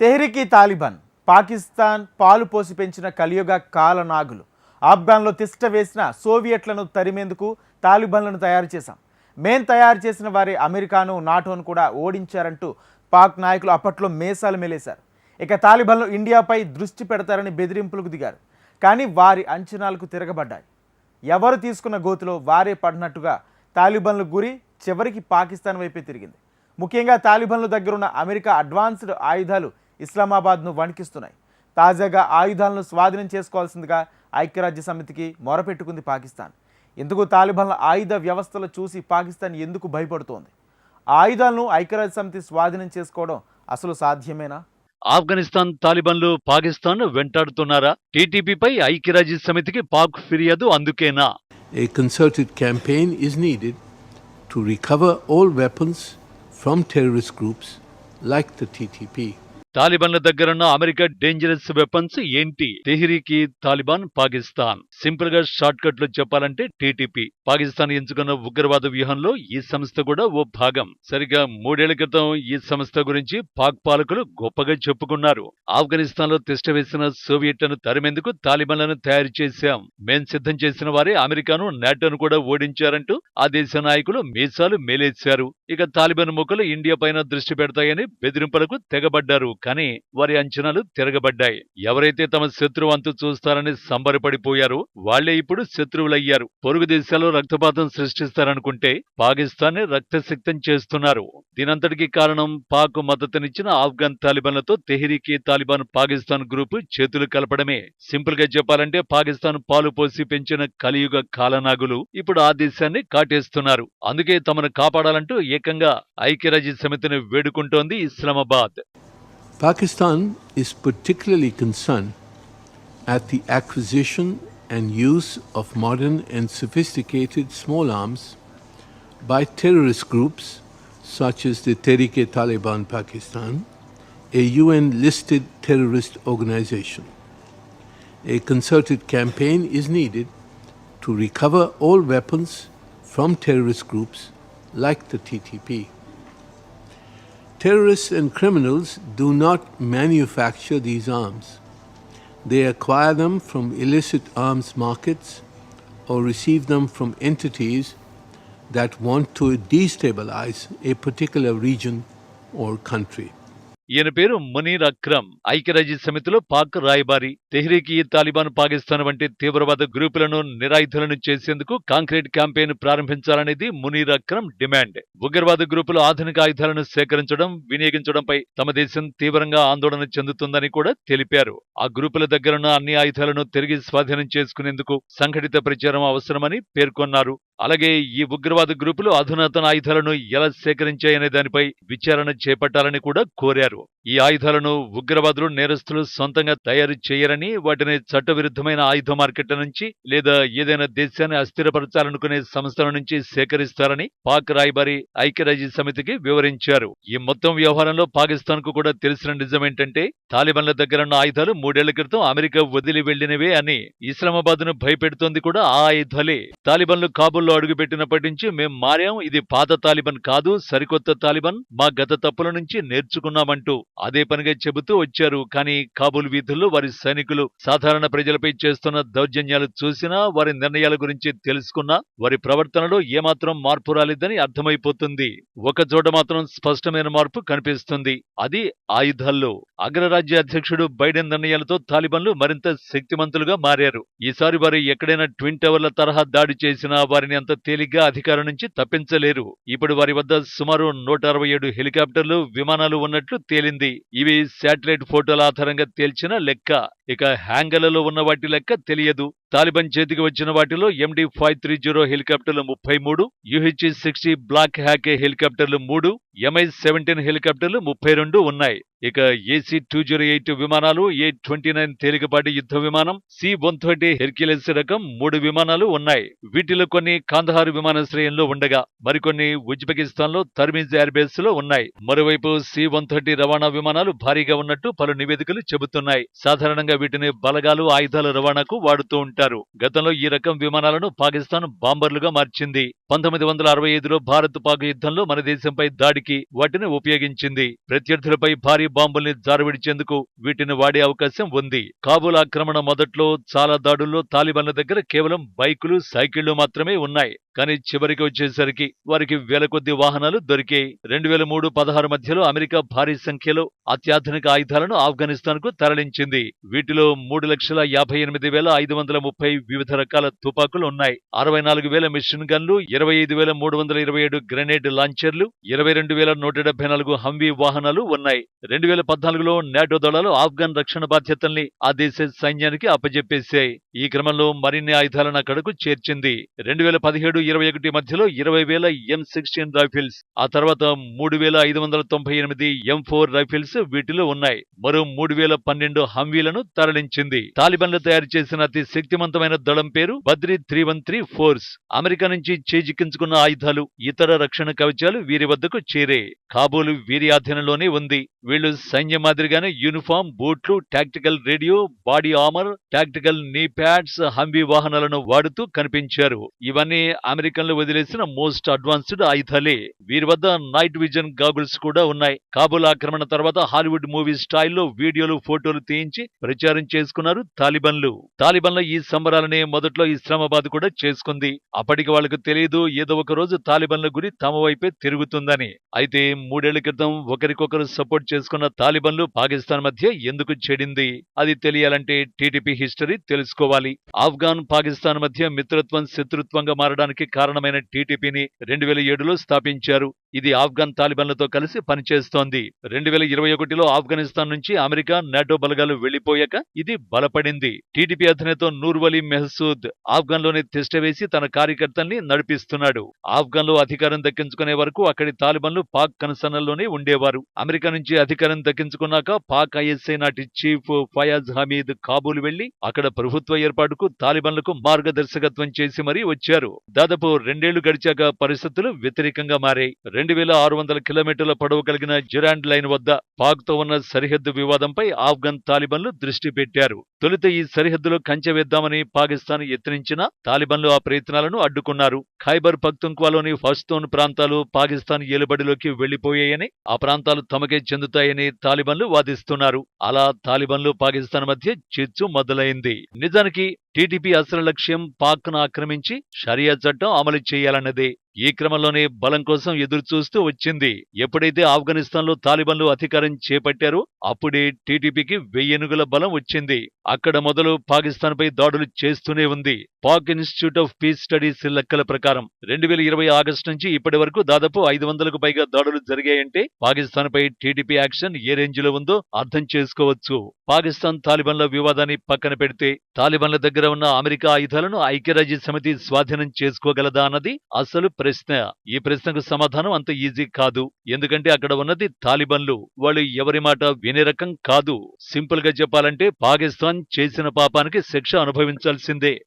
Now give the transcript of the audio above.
తెహ్రికి Taliban Pakistan పాలు పోసి పెంచిన కలియుగ కాలనాగులు. ఆఫ్ఘాన్లో తిష్ట వేసిన సోవియట్లను తరిమేందుకు తాలిబాన్లను తయారు చేశాం. మేం తయారు చేసిన వారి అమెరికాను నాటోను కూడా ఓడించారంటూ పాక్ నాయకులు అప్పట్లో మేసాలు మెలేశారు. ఇక తాలిబాన్లు ఇండియాపై దృష్టి పెడతారని బెదిరింపులకు దిగారు. కానీ వారి అంచనాలకు తిరగబడ్డాయి. ఎవరు తీసుకున్న గోతులో వారే పడినట్టుగా తాలిబాన్లు గురి చివరికి పాకిస్తాన్ వైపే తిరిగింది. ముఖ్యంగా తాలిబాన్ల దగ్గరున్న అమెరికా అడ్వాన్స్డ్ ఆయుధాలు ఇస్లామాబాద్ను వణికిస్తున్నాయి. తాజాగా ఆయుధాలను స్వాధీనం చేసుకోవాల్సిందిగా ఐక్యరాజ్య సమితికి మొరపెట్టుకుంది పాకిస్తాన్. ఎందుకు తాలిబాన్ల ఆయుధ వ్యవస్థలు చూసి పాకిస్తాన్ ఎందుకు భయపడుతోంది? ఆయుధాలను ఐక్యరాజ్య సమితి స్వాధీనం చేసుకోవడం అసలు సాధ్యమేనా? ఆఫ్ఘనిస్తాన్ తాలిబాన్లు పాకిస్తాన్ వెంటాడుతున్నారా? టీటీపీపై ఐక్యరాజ్య సమితికి పాక్ ఫిర్యాదు అందుకేనా? A concerted campaign is needed to recover all weapons from terrorist groups like the TTP. తాలిబాన్ల దగ్గరున్న అమెరికా డేంజరస్ వెపన్స్ ఏంటి? తెహ్రీకి తాలిబాన్ పాకిస్తాన్. సింపుల్గా షార్ట్ కట్లో చెప్పాలంటే టీటీపీ పాకిస్తాన్ ఎంచుకున్న ఉగ్రవాద వ్యూహంలో ఈ సంస్థ కూడా ఓ భాగం. సరిగా మూడేళ్ళ క్రితం ఈ సంస్థ గురించి పాక్ పాలకులు గొప్పగా చెప్పుకున్నారు. ఆఫ్ఘనిస్తాన్లో తిష్టవేసిన సోవియట్లను తరిమేందుకు తాలిబాన్లను తయారు చేశాం. మేం సిద్ధం చేసిన వారే అమెరికాను నాటోను కూడా ఓడించారంటూ ఆ దేశ నాయకులు మీసాలు మేలేశారు. ఇక తాలిబాన్ మొక్కలు ఇండియా పైన దృష్టి పెడతాయని బెదిరింపులకు తెగబడ్డారు. కానీ వారి అంచనాలు తిరగబడ్డాయి. ఎవరైతే తమ శత్రువు అంతు చూస్తారని సంబరపడిపోయారో వాళ్ళే ఇప్పుడు శత్రువులయ్యారు. పొరుగు దేశాల్లో రక్తపాతం సృష్టిస్తారనుకుంటే పాకిస్తాన్ రక్తసిక్తం చేస్తున్నారు. దీనంతటికి కారణం పాక్ మద్దతునిచ్చిన ఆఫ్ఘన్ తాలిబాన్లతో తెహ్రీకి తాలిబాన్ పాకిస్తాన్ గ్రూపు చేతులు కలపడమే. సింపుల్గా చెప్పాలంటే పాకిస్తాన్ పాలు పోసి పెంచిన కలియుగ కాలనాగులు ఇప్పుడు ఆ దేశాన్ని కాటేస్తున్నారు. అందుకే తమను కాపాడాలంటూ ఏకంగా ఐక్యరాజ్య సమితిని వేడుకుంటోంది Islamabad. Pakistan is particularly concerned at the acquisition and use of modern and sophisticated small arms by terrorist groups such as the Tehrik-e-Taliban Pakistan, a UN-listed terrorist organization. A concerted campaign is needed to recover all weapons from terrorist groups like the TTP. Terrorists and criminals do not manufacture these arms. They acquire them from illicit arms markets or receive them from entities that want to destabilize a particular region or country. ఈయన పేరు మునీర్ అక్రమ్ ఐక్యరాజ్య సమితిలో పాక్ రాయబారి తెహ్రీకి తాలిబాన్ పాకిస్తాన్ వంటి తీవ్రవాద గ్రూపులను నిరాయుధులను చేసేందుకు కాంక్రీట్ క్యాంపెయిన్ ప్రారంభించాలనేది మునీర్ అక్రమ్ డిమాండ్. ఉగ్రవాద గ్రూపులు ఆధునిక ఆయుధాలను సేకరించడం వినియోగించడంపై తమ దేశం తీవ్రంగా ఆందోళన చెందుతుందని కూడా తెలిపారు. ఆ గ్రూపుల దగ్గరున్న అన్ని ఆయుధాలను తిరిగి స్వాధీనం చేసుకునేందుకు సంఘటిత ప్రచారం అవసరమని పేర్కొన్నారు. అలాగే ఈ ఉగ్రవాద గ్రూపులు అధునాతన ఆయుధాలను ఎలా సేకరించాయనే దానిపై విచారణ చేపట్టాలని కూడా కోరారు. ఈ ఆయుధాలను ఉగ్రవాదులు నేరస్తులు సొంతంగా తయారు చేయరని వాటిని చట్టవిరుద్ధమైన ఆయుధ మార్కెట్ల నుంచి లేదా ఏదైనా దేశాన్ని అస్థిరపరచాలనుకునే సంస్థల నుంచి సేకరిస్తారని పాక్ రాయబారి ఐక్యరాజ్య సమితికి వివరించారు. ఈ మొత్తం వ్యవహారంలో పాకిస్తాన్కు కూడా తెలిసిన నిజమేంటంటే తాలిబాన్ల దగ్గరున్న ఆయుధాలు మూడేళ్ళ క్రితం అమెరికా వదిలి వెళ్ళినవే అని ఇస్లామాబాద్ను భయపెడుతోంది కూడా ఆ ఆయుధాలే. తాలిబాన్లు కాబుల్లో అడుగుపెట్టినప్పటి నుంచి మేం మారాం ఇది పాత తాలిబాన్ కాదు సరికొత్త తాలిబాన్ మా గత తప్పుల నుంచి నేర్చుకున్నామంటూ అదే పనిగా చెబుతూ వచ్చారు. కానీ కాబూల్ వీధుల్లో వారి సైనికులు సాధారణ ప్రజలపై చేస్తున్న దౌర్జన్యాలు చూసినా వారి నిర్ణయాల గురించి తెలుసుకున్నా వారి ప్రవర్తనలో ఏమాత్రం మార్పు రాలేదని అర్థమైపోతుంది. ఒక చోట మాత్రం స్పష్టమైన మార్పు కనిపిస్తుంది. అది ఆయుధాల్లో. అగ్రరాజ్య అధ్యక్షుడు బైడెన్ నిర్ణయాలతో తాలిబాన్లు మరింత శక్తిమంతులుగా మారారు. ఈసారి వారు ఎక్కడైనా ట్విన్ టవర్ల తరహా దాడి చేసినా వారిని అంత తేలిగ్గా అధికారం నుంచి తప్పించలేరు. ఇప్పుడు వారి వద్ద సుమారు నూట అరవై ఏడు హెలికాప్టర్లు విమానాలు ఉన్నట్లు తేలింది. ఇవి శాటిలైట్ ఫోటోల ఆధారంగా తేల్చిన లెక్క. ఇక హ్యాంగర్లలో ఉన్న వాటి లెక్క తెలియదు. తాలిబాన్ చేతికి వచ్చిన వాటిలో ఎండి ఫైవ్ త్రీ జీరో హెలికాప్టర్లు ముప్పై మూడు యుహెచ్ఈ సిక్స్టీ బ్లాక్ హ్యాకే హెలికాప్టర్లు మూడు ఎంఐ సెవెంటీన్ హెలికాప్టర్లు ముప్పై రెండు ఉన్నాయి. ఇక ఏసీ టూ జీరో ఎయిట్ విమానాలు ఏ ట్వంటీ నైన్ తేలికపాటి యుద్ధ విమానం సి వన్ థర్టీ హెర్క్యులెస్ రకం మూడు విమానాలు ఉన్నాయి. వీటిలో కొన్ని కాందహార్ విమానాశ్రయంలో ఉండగా మరికొన్ని ఉజ్బెకిస్తాన్లో తర్మీజ్ ఎయిర్బేస్లో ఉన్నాయి. మరోవైపు సి వన్ థర్టీ రవాణా విమానాలు భారీగా ఉన్నట్టు పలు నివేదికలు చెబుతున్నాయి. సాధారణంగా వీటిని బలగాలు ఆయుధాల రవాణాకు వాడుతూ ఉంటారు పెట్టారు గతంలో ఈ రకం విమానాలను పాకిస్తాన్ బాంబర్లుగా మార్చింది. పంతొమ్మిది వందల అరవై ఐదులో భారత్ పాక్ యుద్ధంలో మన దేశంపై దాడికి వాటిని ఉపయోగించింది. ప్రత్యర్థులపై భారీ బాంబుల్ని జారవిడిచేందుకు వీటిని వాడే అవకాశం ఉంది. కాబూల్ ఆక్రమణ మొదట్లో చాలా దాడుల్లో తాలిబాన్ల దగ్గర కేవలం బైకులు సైకిళ్ళు మాత్రమే ఉన్నాయి. కానీ చివరికి వచ్చేసరికి వారికి వేల కొద్ది వాహనాలు దొరికాయి రెండు వేల మూడు పదహారు మధ్యలో అమెరికా భారీ సంఖ్యలో అత్యాధునిక ఆయుధాలను ఆఫ్ఘనిస్తాన్కు తరలించింది. వీటిలో మూడు లక్షల యాభై ఎనిమిది వేల ఐదు వందల ముప్పై వివిధ రకాల తుపాకులు ఉన్నాయి. అరవై నాలుగు వేల మిషన్ గన్లు ఇరవై ఐదు వేల మూడు వందల ఇరవై ఏడు గ్రెనేడ్ లాంచర్లు ఇరవై రెండు వేల నూట డెబ్బై నాలుగు హంవీ వాహనాలు ఉన్నాయి. రెండు వేల పద్నాలుగులో నాటో దళాలు ఆఫ్ఘన్ రక్షణ బాధ్యతల్ని ఆ దేశ సైన్యానికి అప్పజెప్పేశాయి. ఈ క్రమంలో మరిన్ని ఆయుధాలను అక్కడకు చేర్చింది. రెండు వేల పదిహేడు ఇరవై ఒకటి మధ్యలో ఇరవై వేల ఎం సిక్స్టీన్ రైఫిల్స్ ఆ తర్వాత మూడు వేల ఐదు వందల తొంభై ఎనిమిది ఎం ఫోర్ రైఫిల్స్ వీటిలో ఉన్నాయి. మరో మూడు వేల పన్నెండు హంవీలను తరలించింది. తాలిబన్లు తయారు చేసిన అతి శక్తివంతమైన దళం పేరు Badri three one three force. America నుంచి చేజిక్కించుకున్న ఆయుధాలు ఇతర రక్షణ కవచాలు వీరి వద్దకు చేరే. కాబూలు వీరి ఆధీనంలోనే ఉంది. వీళ్ళు సైన్యం మాదిరిగానే యూనిఫామ్ బూట్లు tactical radio body armour tactical knee pads Humvee వాహనాలను వాడుతూ కనిపించారు. ఇవన్నీ అమెరికన్లు వదిలేసిన మోస్ట్ అడ్వాన్స్డ్ ఆయుధాలే వీరి వద్ద నైట్ విజన్ గాగుల్స్ కూడా ఉన్నాయి. కాబూల్ ఆక్రమణ తర్వాత హాలీవుడ్ మూవీ స్టైల్లో వీడియోలు ఫోటోలు తీయించి ప్రచారం చేసుకున్నారు తాలిబన్లు. తాలిబన్ల ఈ సంబరాలనే మొదట్లో ఇస్లామాబాద్ కూడా చేసుకుంది. అప్పటికి వాళ్ళకు తెలియదు ఏదో ఒక రోజు తాలిబన్ల గురి తమ వైపే తిరుగుతుందని. అయితే మూడేళ్ళ క్రితం ఒకరికొకరు సపోర్ట్ చేసుకున్న తాలిబన్లు పాకిస్తాన్ మధ్య ఎందుకు చెడింది? అది తెలియాలంటే టీడీపీ హిస్టరీ తెలుసుకోవాలి. ఆఫ్ఘాన్ పాకిస్తాన్ మధ్య మిత్రత్వం శత్రుత్వంగా మారడానికి కారణమైన టీటీపీని రెండు వేల ఏడులో స్థాపించారు. ఇది ఆఫ్ఘన్ తాలిబాన్లతో కలిసి పనిచేస్తోంది. రెండు వేల ఇరవై ఒకటిలో ఆఫ్ఘనిస్తాన్ నుంచి అమెరికా నాటో బలగాలు వెళ్ళిపోయాక ఇది బలపడింది. టీడీపీ అధినేత నూర్వలీ మెహసూద్ ఆఫ్ఘన్లోనే తిష్టవేసి తన కార్యకర్తల్ని నడిపిస్తున్నాడు. ఆఫ్ఘన్లో అధికారం దక్కించుకునే వరకు అక్కడి తాలిబాన్లు పాక్ కనసనల్లోనే ఉండేవారు. అమెరికా నుంచి అధికారం దక్కించుకున్నాక పాక్ ఐఎస్ఐ నాటి చీఫ్ ఫయాజ్ హమీద్ కాబూల్ వెళ్ళి అక్కడ ప్రభుత్వ ఏర్పాటుకు తాలిబాన్లకు మార్గదర్శకత్వం చేసి మరీ వచ్చారు. దాదాపు రెండేళ్ళు గడిచాక పరిస్థితులు వ్యతిరేకంగా మారాయి. రెండు వేల ఆరు వందల కిలోమీటర్ల పొడవు కలిగిన జిరాండ్ లైన్ వద్ద పాక్తో ఉన్న సరిహద్దు వివాదంపై ఆఫ్ఘన్ తాలిబన్లు దృష్టి పెట్టారు. తొలుత ఈ సరిహద్దులో కంచె వేద్దామని పాకిస్తాన్ యత్నించినా తాలిబన్లు ఆ ప్రయత్నాలను అడ్డుకున్నారు. ఖైబర్ పక్తుంక్వాలోని ఫస్తోన్ ప్రాంతాలు పాకిస్తాన్ ఏలుబడిలోకి వెళ్ళిపోయాయని ఆ ప్రాంతాలు తమకే చెందుతాయని తాలిబన్లు వాదిస్తున్నారు. అలా తాలిబన్లు పాకిస్తాన్ మధ్య చిచ్చు మొదలైంది. నిజానికి టీడీపీ అసలు లక్ష్యం పాక్ను ఆక్రమించి షరియా చట్టం అమలు చేయాలన్నదే ఈ క్రమంలోనే బలం కోసం ఎదురుచూస్తూ వచ్చింది. ఎప్పుడైతే ఆఫ్ఘనిస్తాన్లో తాలిబన్లు అధికారం చేపట్టారో అప్పుడే టీడీపీకి వెయ్యెనుగుల బలం వచ్చింది. అక్కడ మొదలు పాకిస్తాన్పై దాడులు చేస్తూనే ఉంది. Pak institute of peace studies లెక్కల ప్రకారం రెండు వేల ఇరవై ఆగస్టు నుంచి ఇప్పటి వరకు దాదాపు ఐదు వందలకు పైగా దాడులు జరిగాయంటే పాకిస్తాన్పై టీడీపీ యాక్షన్ ఏ రేంజ్లో ఉందో అర్థం చేసుకోవచ్చు. పాకిస్తాన్ తాలిబన్ల వివాదాన్ని పక్కన పెడితే తాలిబన్ల దగ్గర ఉన్న అమెరికా ఆయుధాలను ఐక్యరాజ్య సమితి స్వాధీనం చేసుకోగలదా అన్నది అసలు ప్రశ్న. ఈ ప్రశ్నకు సమాధానం అంత ఈజీ కాదు. ఎందుకంటే అక్కడ ఉన్నది తాలిబన్లు. వాళ్ళు ఎవరి మాట వినే రకం కాదు. సింపుల్గా చెప్పాలంటే పాకిస్తాన్ చేసిన పాపానికి శిక్ష అనుభవించాల్సిందే.